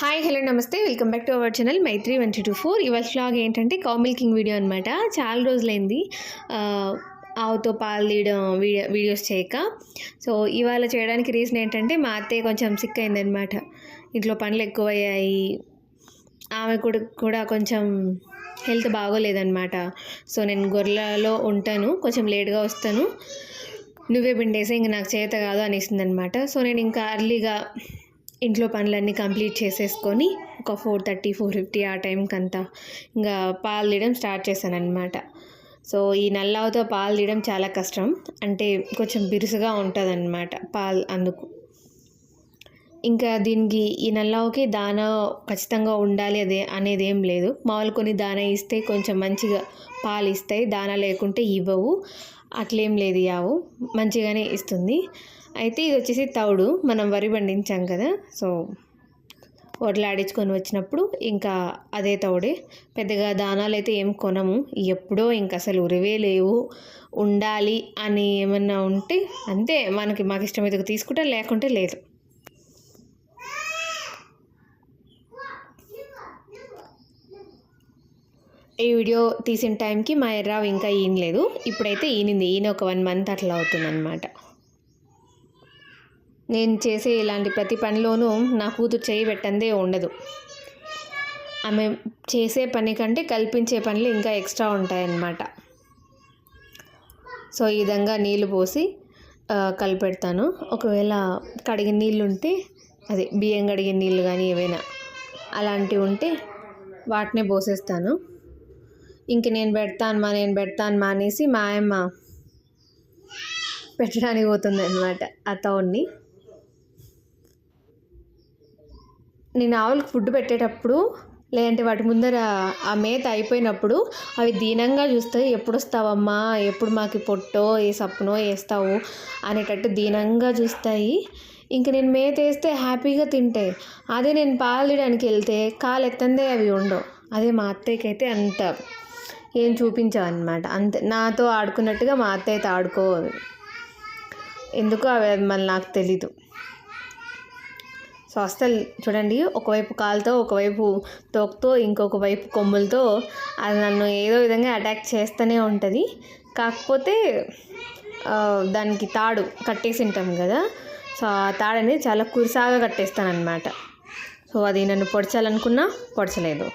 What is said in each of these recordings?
Hi hello నమస్తే. Welcome back to our channel Maitri one two four ఇవాళ flag ఏంటంటే కామిల్ కింగ్ వీడియో అనమాట చాలా రోజులైంది. ఆవుతో పాలు తీయడం వీడియో వీడియోస్ చేయక. సో ఇవాళ చేయడానికి రీజన్ ఏంటంటే మా అత్తయ్య కొంచెం సిక్ అయిందనమాట ఇంట్లో పనులు ఎక్కువయ్యాయి. ఆమె కూడా కూడా కొంచెం హెల్త్ బాగోలేదనమాట సో నేను గొర్రెలలో ఉంటాను. కొంచెం లేట్గా వస్తాను. నువ్వే పిండేసి ఇంక నాకు చేత కాదు అనేసింది అనమాట సో నేను ఇంకా అర్లీగా ఇంట్లో పనులన్నీ కంప్లీట్ చేసేసుకొని ఒక ఫోర్ థర్టీ ఫోర్ ఫిఫ్టీ ఆ టైంకి అంతా ఇంకా పాలు తీయడం స్టార్ట్ చేశాను అనమాట సో ఈ నల్లావుతో పాలు తీయడం చాలా కష్టం. అంటే కొంచెం బిరుసుగా ఉంటుంది అనమాట పాలు అందుకు. ఇంకా దీనికి ఈ నల్లావుకి దానా ఖచ్చితంగా ఉండాలి అదే అనేది ఏం లేదు. మామూలు కొన్ని దానా ఇస్తే కొంచెం మంచిగా పాలు ఇస్తాయి. దానా లేకుంటే ఇవ్వవు. అట్లేం లేదు యావు. మంచిగానే ఇస్తుంది. అయితే ఇది వచ్చేసి తౌడు. మనం వరి పండించాం కదా. సో వడ్లాడించుకొని వచ్చినప్పుడు ఇంకా అదే తౌడే. పెద్దగా దానాలు అయితే ఏం కొనము. ఎప్పుడో ఇంక అసలు ఉరివే లేవు. ఉండాలి అని ఏమన్నా ఉంటే అంతే. మనకి మాకు ఇష్టమైతే తీసుకుంటా లేకుంటే లేదు. ఈ వీడియో తీసిన టైంకి మా ఎర్రావు ఇంకా ఈనలేదు ఇప్పుడైతే ఈనింది. ఈయన ఒక వన్ మంత్ అట్లా అవుతుందన్నమాట. నేను చేసే ఇలాంటి ప్రతి పనిలోనూ నా కూతురు చేయి పెట్టందే ఉండదు. ఆమె చేసే పని కంటే కల్పించే పనులు ఇంకా ఎక్స్ట్రా ఉంటాయన్నమాట. సో ఈ విధంగా నీళ్ళు పోసి కలిపెడతాను. ఒకవేళ కడిగిన నీళ్ళు ఉంటే అదే బియ్యం కడిగిన నీళ్ళు కానీ ఏవైనా అలాంటివి ఉంటే వాటినే పోసేస్తాను. ఇంక నేను పెడతాను మా నేను పెడతాను మా అనేసి మా ఆయమ్మ పెట్టడానికి పోతుంది అనమాట ఆ తౌడ్ని. నేను ఆవులకు ఫుడ్ పెట్టేటప్పుడు లేదంటే వాటి ముందర ఆ మేత అయిపోయినప్పుడు అవి దీనంగా చూస్తాయి ఎప్పుడు వస్తావమ్మా ఎప్పుడు మాకు పొట్టో ఏ సప్పునో వేస్తావు? అనేటట్టు దీనంగా చూస్తాయి. ఇంక నేను మేత వేస్తే హ్యాపీగా తింటాయి అదే నేను పాలు తీయడానికి వెళ్తే కాలు ఎత్తందే అవి ఉండవు. అదే మా అత్తయ్యకి అయితే అంత ఏం చూపించావన్నమాట. అంతే నాతో ఆడుకున్నట్టుగా మా అత్తయ్యతో ఆడుకోదు ఎందుకో అవి మళ్ళీ నాకు తెలీదు. సో అస్సలు చూడండి ఒకవైపు కాలుతో ఒకవైపు తోకతో ఇంకొక వైపు కొమ్ములతో అది నన్ను ఏదో విధంగా అటాక్ చేస్తూనే ఉంటుంది. కాకపోతే దానికి తాడు కట్టేసి ఉంటాం కదా సో ఆ తాడు అనేది చాలా కురిసాగా కట్టేస్తాను సో అది నన్ను పొడచాలనుకున్నా పొడచలేదు.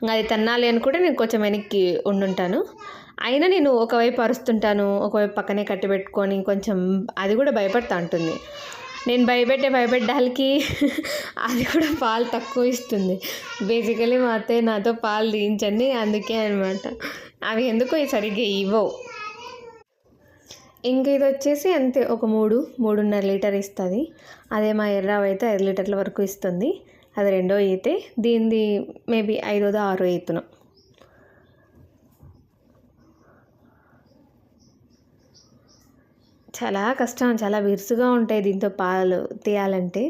ఇంకా అది తన్నాలి అనుకుంటే నేను కొంచెం వెనక్కి ఉండుంటాను. అయినా నేను ఒకవైపు అరుస్తుంటాను ఒకవైపు పక్కనే కట్టి పెట్టుకొని కొంచెం అది కూడా భయపడతా ఉంటుంది. నేను భయపెట్టే భయపెట్టడానికి అది కూడా పాలు తక్కువ ఇస్తుంది. బేసికలీ మా అత్తయ్య నాతో పాలు తీయించండి అందుకే అనమాట అవి ఎందుకో సరిగ్గా ఇవ్వవు. ఇంక ఇది వచ్చేసి అంతే ఒక మూడు మూడున్నర లీటర్ ఇస్తుంది. అదే మా ఎర్రావు అయితే ఐదు లీటర్ల వరకు ఇస్తుంది. అది రెండో ఈతే దీనిది మేబీ ఐదోదో ఆరో ఈతును. చాలా కష్టం చాలా విరుసుగా ఉంటాయి దీంతో పాలు తీయాలంటే.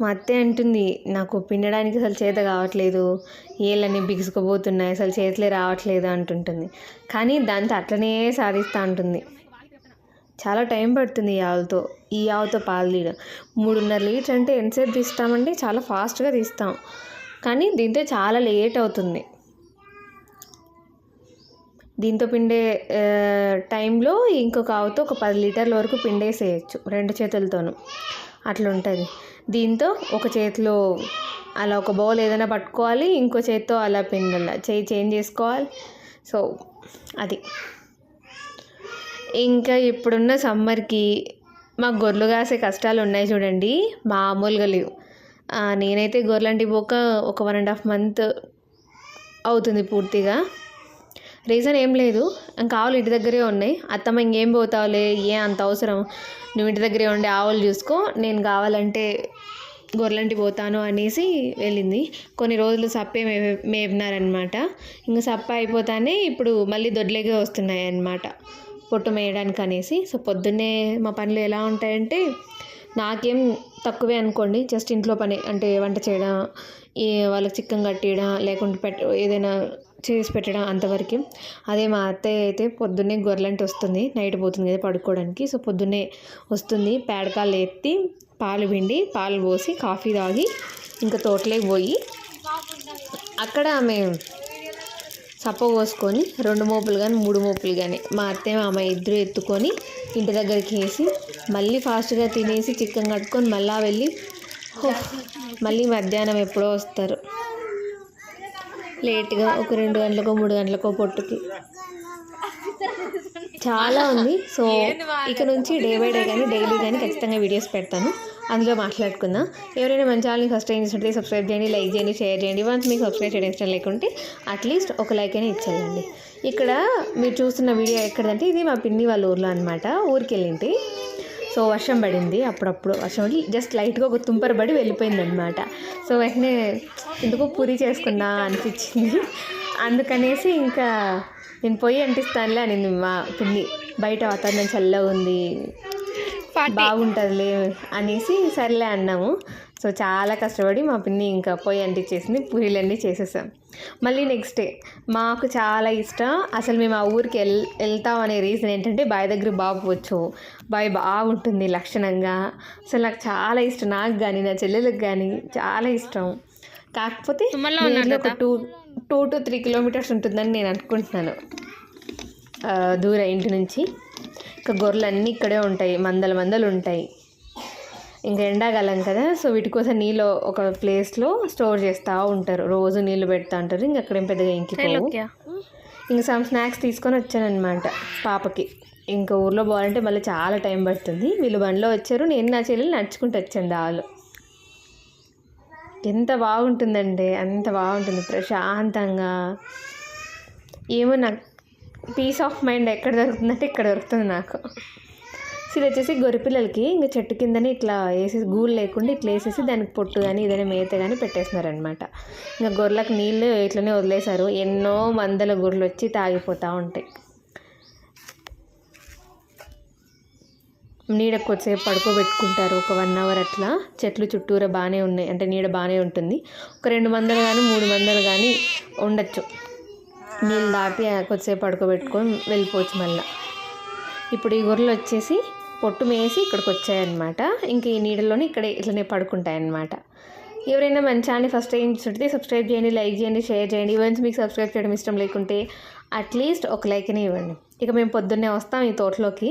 మా అత్తే అంటుంది నాకు పిండడానికి అసలు చేత కావట్లేదు. ఏళ్ళని బిగుసుకుపోతున్నాయి అసలు చేతులే రావట్లేదు అంటుంటుంది. కానీ దాంతో అట్లనే సాధిస్తూ ఉంటుంది చాలా టైం పడుతుంది ఈ ఆవులతో ఈ ఆవుతో పాలు తీయడం. మూడున్నర లీటర్ అంటే ఎంతసేపు తీస్తామండి చాలా ఫాస్ట్గా తీస్తాం. కానీ దీంతో చాలా లేట్ అవుతుంది. దీంతో పిండే టైంలో ఇంకొక ఆవుతో ఒక పది లీటర్ల వరకు పిండేసేయచ్చు రెండు చేతులతోనూ. అట్లా ఉంటుంది దీంతో ఒక చేతిలో అలా ఒక బౌల్ ఏదైనా పట్టుకోవాలి ఇంకో చేతితో అలా పిండాలి చేయి చేంజ్ చేసుకోవాలి. సో అది. ఇంకా ఇప్పుడున్న సమ్మర్కి మాకు గొర్రెలు కాసే కష్టాలు ఉన్నాయి చూడండి మామూలుగా లేవు. నేనైతే గొర్రెలంటి పోక ఒక వన్ అండ్ హాఫ్ మంత్ అవుతుంది పూర్తిగా. రీజన్ ఏం లేదు. ఇంకా ఆవులు ఇంటి దగ్గరే ఉన్నాయి. అత్తమ్మ ఇంకేం పోతావులే? ఏ అంత అవసరం? నువ్వు ఇంటి దగ్గరే ఉండే ఆవులు చూసుకో. నేను కావాలంటే గొర్రెలంటి పోతాను అనేసి వెళ్ళింది. కొన్ని రోజులు సప్పే మే మేపినారనమాట ఇంకా సప్ప అయిపోతానే ఇప్పుడు మళ్ళీ దొడ్లేగే వస్తున్నాయి అన్నమాట పొట్టు మేయడానికి అనేసి. సో పొద్దున్నే మా పనులు ఎలా ఉంటాయంటే నాకేం తక్కువే అనుకోండి. జస్ట్ ఇంట్లో పని అంటే వంట చేయడం వాళ్ళకి చిక్కం కట్టియడం లేకుంటే పెట్ట ఏదైనా చేసి పెట్టడం అంతవరకు. అదే మా అత్తయ్య అయితే పొద్దున్నే గొర్రెలంటే వస్తుంది. నైట్ పోతుంది కదా పడుకోవడానికి. సో పొద్దున్నే వస్తుంది. పేడకాలు ఎత్తి పాలు పిండి పాలు పోసి కాఫీ తాగి ఇంకా తోటలోకి పోయి అక్కడ ఆమె సప్ప పోసుకొని రెండు మోపులు కానీ మూడు మోపులు కానీ మా అత్తయ్య మామ ఇద్దరు ఎత్తుకొని ఇంటి దగ్గరికి వేసి మళ్ళీ ఫాస్ట్గా తినేసి చికెన్ కట్టుకొని మళ్ళా వెళ్ళి మళ్ళీ మధ్యాహ్నం ఎప్పుడో వస్తారు. లేట్గా ఒక రెండు గంటలకో మూడు గంటలకో పొట్టుకి. చాలా ఉంది. సో ఇక నుంచి డే బై డే కానీ డైలీ కానీ ఖచ్చితంగా వీడియోస్ పెడతాను. అందులో మాట్లాడుకుందాం. ఎవరైనా మన ఛానల్ని ఫస్ట్ టైం చూస్తుంటే సబ్స్క్రైబ్ చేయండి లైక్ చేయండి షేర్ చేయండి. వన్స్ మీకు సబ్స్క్రైబ్ చేయడం ఇష్టం లేకుంటే అట్లీస్ట్ ఒక లైక్ అయినా ఇచ్చేయండి. ఇక్కడ మీరు చూస్తున్న వీడియో ఎక్కడంటే ఇది మా పిన్ని వాళ్ళ ఊర్లో అనమాట ఊరికి వెళ్ళింటి సో వర్షం పడింది. అప్పుడప్పుడు వర్షం పడి జస్ట్ లైట్గా ఒక తుంపర పడి వెళ్ళిపోయింది అనమాట సో వెంటనే ఎందుకో పూరి చేసుకున్నా అనిపించింది. అందుకనేసి ఇంకా నేను పొయ్యి అంటిస్తానులే అనింది మా పిన్ని. బయట వాతావరణం చల్లగా ఉంది. బాగుంటుందిలే అనేసి సర్లే అన్నాము. సో చాలా కష్టపడి మా పిన్ని ఇంకా పొయ్యి అంటించేసింది పూరీలన్నీ చేసేసాం. మళ్ళీ నెక్స్ట్ డే మాకు చాలా ఇష్టం. అసలు మేము ఆ ఊరికి వెల్ వెళ్తాం అనే రీజన్ ఏంటంటే బావి దగ్గర బాగా పోవచ్చు బావి బాగుంటుంది లక్షణంగా. అసలు నాకు చాలా ఇష్టం. నాకు కానీ నా చెల్లెలకు కానీ చాలా ఇష్టం. కాకపోతే ఒక two two two three kilometres ఉంటుందని నేను అనుకుంటున్నాను. దూరం ఇంటి నుంచి. ఇంకా గొర్రెలు అన్నీ ఇక్కడే ఉంటాయి. మందల మందలు ఉంటాయి. ఇంకా ఎండాకాలం కదా సో వీటి కోసం నీళ్ళు ఒక ప్లేస్లో స్టోర్ చేస్తూ ఉంటారు. రోజు నీళ్ళు పెడతా ఉంటారు. ఇంక అక్కడేం పెద్దగా ఇంకిపోవు. ఇంకా సమ్ స్నాక్స్ తీసుకొని వచ్చాను అనమాట పాపకి. ఇంకా ఊర్లో పోవాలంటే మళ్ళీ చాలా టైం పడుతుంది. వీళ్ళు బండిలో వచ్చారు. నేను నా చెల్లెలు నడుచుకుంటూ వచ్చాను దాలు ఎంత బాగుంటుందంటే అంత బాగుంటుంది. ప్రశాంతంగా. ఏమో నాకు పీస్ ఆఫ్ మైండ్ ఎక్కడ దొరుకుతుందంటే ఇక్కడ దొరుకుతుంది నాకు. సో ఇది వచ్చేసి గొర్రెపిల్లలకి ఇంకా చెట్టు కిందనే ఇట్లా వేసి గూళ్ళు లేకుండా ఇట్లా వేసేసి దానికి పొట్టు కానీ ఏదైనా మేత కానీ పెట్టేస్తున్నారనమాట ఇంకా గొర్రెలకు నీళ్ళు ఇట్లనే వదిలేశారు. ఎన్నో వందల గొర్రెలు వచ్చి తాగిపోతూ ఉంటాయి. నీడ కొద్దిసేపు పడుకోబెట్టుకుంటారు. ఒక వన్ అవర్ అట్లా. చెట్లు చుట్టూరా బాగానే ఉన్నాయి. అంటే నీడ బాగానే ఉంటుంది. ఒక రెండు మందలు కానీ మూడు మందలు కానీ ఉండొచ్చు. నీళ్ళు దాటి కొద్దిసేపు పడుకోబెట్టుకొని వెళ్ళిపోవచ్చు మళ్ళీ. ఇప్పుడు ఈ గొర్రెలు వచ్చేసి పొట్టు మేసి ఇక్కడికి వచ్చాయన్నమాట ఇంక ఈ నీడలోనే ఇక్కడే ఇట్లనే పడుకుంటాయన్నమాట. ఎవరైనా మన ఛానల్ ఫస్ట్ టైం చూస్తుంటే సబ్స్క్రైబ్ చేయండి లైక్ చేయండి షేర్ చేయండి. ఈవెన్స్ మీకు సబ్స్క్రైబ్ చేయడం ఇష్టం లేకుంటే అట్లీస్ట్ ఒక లైక్ని ఇవ్వండి. ఇక మేము పొద్దున్నే వస్తాం ఈ తోటలోకి.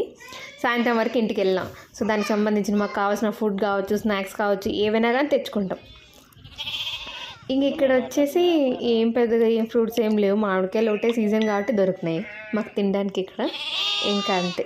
సాయంత్రం వరకు ఇంటికి వెళ్ళాం. సో దానికి సంబంధించిన మాకు కావాల్సిన ఫుడ్ కావచ్చు స్నాక్స్ కావచ్చు ఏవైనా కానీ తెచ్చుకుంటాం. ఇంక ఇక్కడ వచ్చేసి ఏం పెద్దగా ఏం ఫ్రూట్స్ ఏం లేవు. మామిడికాయలు ఒకటే సీజన్ కాబట్టి దొరుకుతున్నాయి. మాకు తినడానికి ఇక్కడ ఇంకా అంతే.